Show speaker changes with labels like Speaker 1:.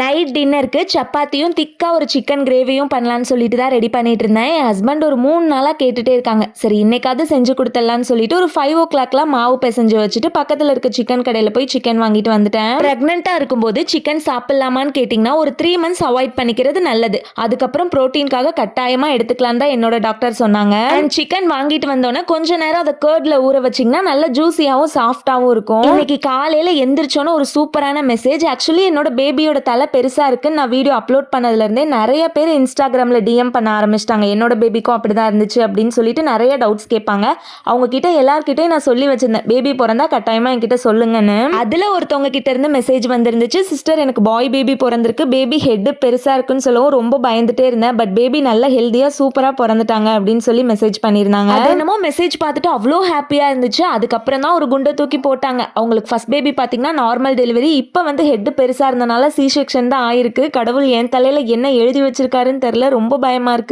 Speaker 1: Night டின்னருக்கு சப்பாத்தியும் திக்காக ஒரு சிக்கன் கிரேவியும் பண்ணலான்னு சொல்லிட்டு தான் ரெடி பண்ணிட்டு இருந்தேன். என் ஹஸ்பண்ட் ஒரு மூணு நாளாக கேட்டுட்டே இருக்காங்க. சரி இன்னைக்காவது செஞ்சு கொடுத்துடலான்னு சொல்லிட்டு ஒரு ஃபைவ் ஓ கிளாக்லாம் மாவு பிசைஞ்சு வச்சுட்டு பக்கத்தில் இருக்க சிக்கன் கடையில் போய் சிக்கன் வாங்கிட்டு வந்துட்டேன். ப்ரெக்னெண்ட்டாக இருக்கும்போது சிக்கன் சாப்பிட்லாமான்னு கேட்டிங்கன்னா ஒரு த்ரீ மந்த்ஸ் அவாய்ட் பண்ணிக்கிறது நல்லது. அதுக்கப்புறம் ப்ரோட்டீனுக்காக கட்டாயமாக எடுத்துக்கலாம் தான் என்னோட டாக்டர் சொன்னாங்க. அண்ட் சிக்கன் வாங்கிட்டு வந்தோன்னே கொஞ்ச நேரம் அதை கேர்டில் ஊற வச்சிங்கன்னா நல்ல ஜூஸியாகவும் சாஃப்டாகவும் இருக்கும். இன்னைக்கு காலையில் எந்திரிச்சோன்னே ஒரு சூப்பரான மெசேஜ் ஆக்சுவலி என்னோட பேபியோட தலை பெருசாக இருக்குன்னு நான் வீடியோ அப்லோட் பண்ணதுலேருந்தே நிறைய பேர் இன்ஸ்டாகிராமில் டிஎம் பண்ண ஆரம்பிச்சிட்டாங்க. என்னோட பேபிக்கும் அப்படி தான் இருந்துச்சு அப்படின்னு சொல்லிட்டு நிறைய டவுட்ஸ் கேட்பாங்க. அவங்க கிட்ட நான் சொல்லி வச்சிருந்தேன். பேபி பிறந்தா கட்டாயமாக என்கிட்ட சொல்லுங்கன்னு. அதில் ஒருத்தவங்க கிட்ட இருந்து மெசேஜ் வந்திருந்துச்சு. சிஸ்டர் எனக்கு பாய் பேபி பிறந்திருக்கு. பேபி ஹெட்டு பெருசாக இருக்குன்னு சொல்லவும் ரொம்ப பயந்துட்டே இருந்தேன். பட் பேபி நல்லா ஹெல்த்தியாக சூப்பராக பிறந்துட்டாங்க அப்படின்னு சொல்லி மெசேஜ் பண்ணியிருந்தாங்க. அது என்னமோ மெசேஜ் பார்த்துட்டு அவ்வளோ ஹாப்பியாக இருந்துச்சு. அதுக்கப்புறம் தான் ஒரு குண்டை தூக்கி போட்டாங்க. அவங்களுக்கு ஃபர்ஸ்ட் பேபி பார்த்தீங்கன்னா நார்மல் டெலிவரி இப்போ வந்து ஹெட்டு பெருசாக இருந்தனால சி செக்ஷன் தான் ஆயிருக்கு. கடவுள் என் தலையில் என்ன எழுதி வச்சிருக்காருன்னு தெரில ரொம்ப பயமாக இருக்கு.